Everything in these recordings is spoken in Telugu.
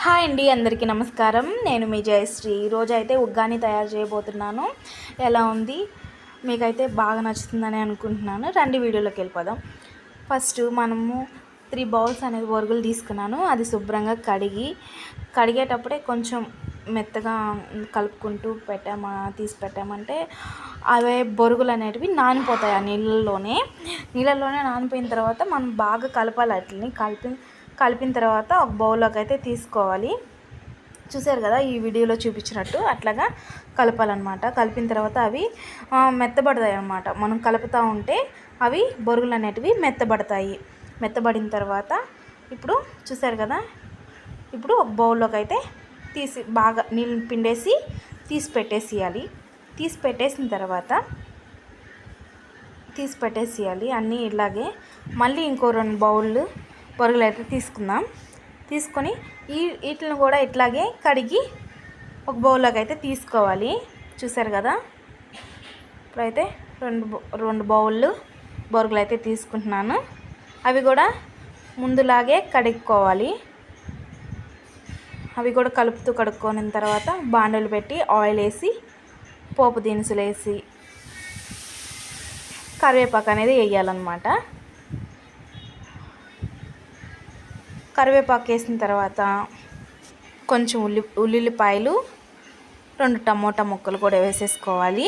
హాయ్ అండి అందరికీ నమస్కారం. నేను మీ జయశ్రీ. ఈరోజు అయితే ఉగ్గాని తయారు చేయబోతున్నాను. ఎలా ఉంది? మీకైతే బాగా నచ్చుతుందని అనుకుంటున్నాను. రండి వీడియోలోకి వెళ్ళిపోదాం. ఫస్ట్ మనము త్రీ బౌల్స్ అనేది బొరుగులు తీసుకున్నాను. అది శుభ్రంగా కడిగి కడిగేటప్పుడే కొంచెం మెత్తగా కలుపుకుంటూ పెట్టామా తీసి పెట్టామంటే అవే బొరుగులు అనేటివి నానిపోతాయి ఆ నీళ్ళల్లోనే. నీళ్ళల్లోనే నానిపోయిన తర్వాత మనం బాగా కలపాలి వాటిని. కలిపి కలిపిన తర్వాత ఒక బౌల్లోకి అయితే తీసుకోవాలి. చూసారు కదా ఈ వీడియోలో చూపించినట్టు అట్లాగా కలపాలన్నమాట. కలిపిన తర్వాత అవి మెత్తబడతాయి అన్నమాట. మనం కలుపుతూ ఉంటే అవి బొరుగులు అనేటివి మెత్తబడతాయి. మెత్తబడిన తర్వాత ఇప్పుడు చూసారు కదా ఇప్పుడు ఒక బౌల్లోకి అయితే తీసి బాగా నీళ్ళు పిండేసి తీసి పెట్టేసేయాలి. తీసి పెట్టేసిన తర్వాత తీసి పెట్టేసేయాలి. అన్నీ ఇలాగే. మళ్ళీ ఇంకో రెండు బౌళ్ళు పొరుగులు అయితే తీసుకుందాం. తీసుకొని ఈ వీటిని కూడా ఇట్లాగే కడిగి ఒక బౌల్లోకి అయితే తీసుకోవాలి. చూసారు కదా? ఇప్పుడైతే రెండు బౌ- రెండు బౌళ్ళు బొరుగులు అయితే తీసుకుంటున్నాను. అవి కూడా ముందులాగే కడుక్కోవాలి. అవి కూడా కలుపుతూ కడుక్కొని తర్వాత బాండలు పెట్టి ఆయిల్ వేసి పోపు దినుసులు వేసి కరివేపాకు అనేది వేయాలన్నమాట. కరివేపాకు వేసిన తర్వాత కొంచెం ఉల్లి ఉల్లిపాయలు రెండు టమోటా ముక్కలు కూడా వేసేసుకోవాలి.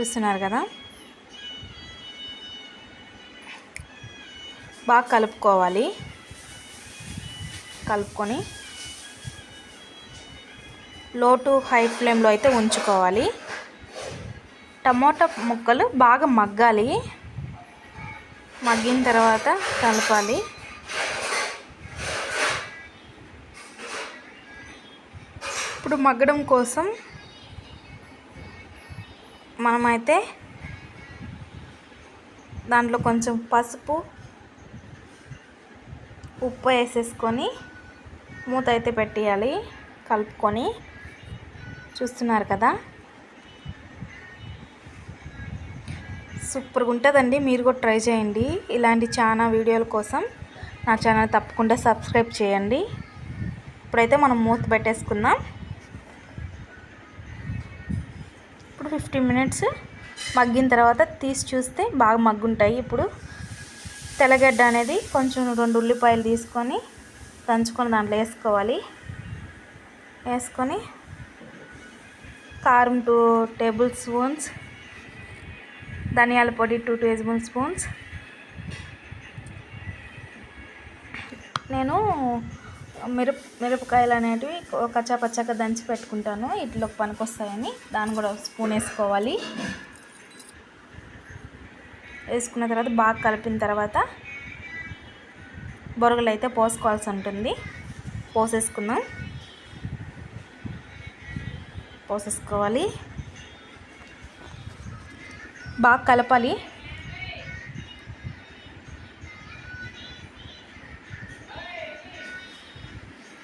చూస్తున్నారు కదా? బాగా కలుపుకోవాలి. కలుపుకొని లో టు హై ఫ్లేమ్లో అయితే ఉంచుకోవాలి. టమోటా ముక్కలు బాగా మగ్గాలి. మగ్గిన తర్వాత కలపాలి. ఇప్పుడు మగ్గడం కోసం మనమైతే దాంట్లో కొంచెం పసుపు ఉప్పు వేసేసుకొని మూత అయితే పెట్టేయాలి కలుపుకొని. చూస్తున్నారు కదా? సూపర్గా ఉంటుందండి మీరు కూడా ట్రై చేయండి. ఇలాంటి చాలా వీడియోల కోసం నా ఛానల్ తప్పకుండా సబ్స్క్రైబ్ చేయండి. ఇప్పుడైతే మనం మూత పెట్టేసుకుందాం. ఇప్పుడు ఫిఫ్టీన్ మినిట్స్ మగ్గిన తర్వాత తీసి చూస్తే బాగా మగ్గుంటాయి. ఇప్పుడు తెల్లగడ్డ అనేది కొంచెం రెండు ఉల్లిపాయలు తీసుకొని దంచుకొని దాంట్లో వేసుకోవాలి. వేసుకొని కారం టూ టేబుల్ స్పూన్స్ ధనియాల పొడి టూ టేబుల్ స్పూన్స్. నేను మిరప మిరపకాయలు అనేటివి కచ్చా పచ్చగా దంచి పెట్టుకుంటాను. ఇట్లోకి పనికొస్తాయని దాన్ని కూడా స్పూన్ వేసుకోవాలి. వేసుకున్న తర్వాత బాగా కలిపిన తర్వాత బొరుగులు అయితే పోసుకోవాల్సి ఉంటుంది. పోసేసుకుందాం. పోసేసుకోవాలి. బాగా కలపాలి.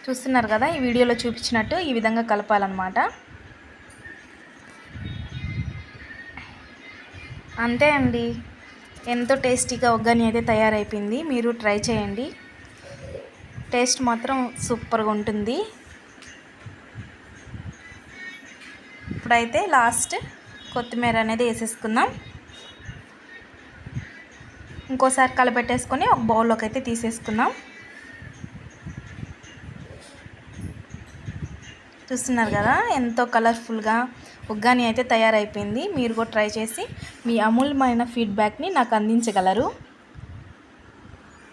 చూస్తున్నారు కదా ఈ వీడియోలో చూపించినట్టు ఈ విధంగా కలపాలన్నమాట. అంతే అండి. ఎంతో టేస్టీగా ఒగ్గని అయితే తయారైపోయింది. మీరు ట్రై చేయండి. టేస్ట్ మాత్రం సూపర్గా ఉంటుంది. ఇప్పుడైతే లాస్ట్ కొత్తిమీర అనేది వేసేసుకుందాం. ఇంకోసారి కలపెట్టేసుకొని ఒక బౌల్లోకి అయితే తీసేసుకుందాం. చూస్తున్నారు కదా ఎంతో కలర్ఫుల్గా ఉగ్గాని అయితే తయారైపోయింది. మీరు కూడా ట్రై చేసి మీ అమూల్యమైన ఫీడ్బ్యాక్ని నాకు అందించగలరు.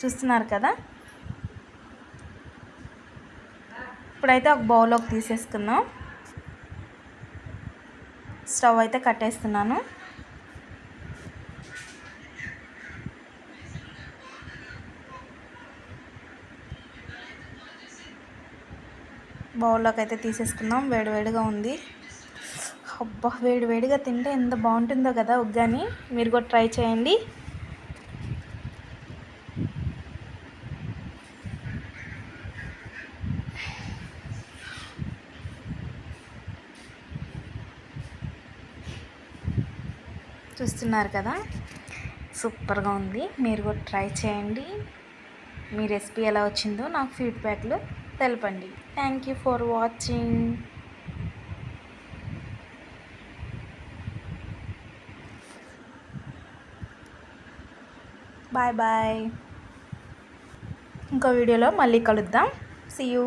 చూస్తున్నారు కదా? ఇప్పుడైతే ఒక బౌల్లోకి తీసేసుకుందాం. స్టవ్ అయితే కట్టేస్తున్నాను. బౌల్లోకి అయితే తీసేసుకుందాం. వేడివేడిగా ఉంది. అబ్బా వేడి వేడిగా తింటే ఎంత బాగుంటుందో కదా ఉగ్గాని. మీరు కూడా ట్రై చేయండి. చూస్తున్నారు కదా? సూపర్గా ఉంది. మీరు కూడా ట్రై చేయండి. మీ రెసిపీ ఎలా వచ్చిందో నాకు ఫీడ్బ్యాక్లో తెలపండి. Thank you for watching. Bye bye. ఇంకో వీడియోలో మళ్ళీ కలుద్దాం. See you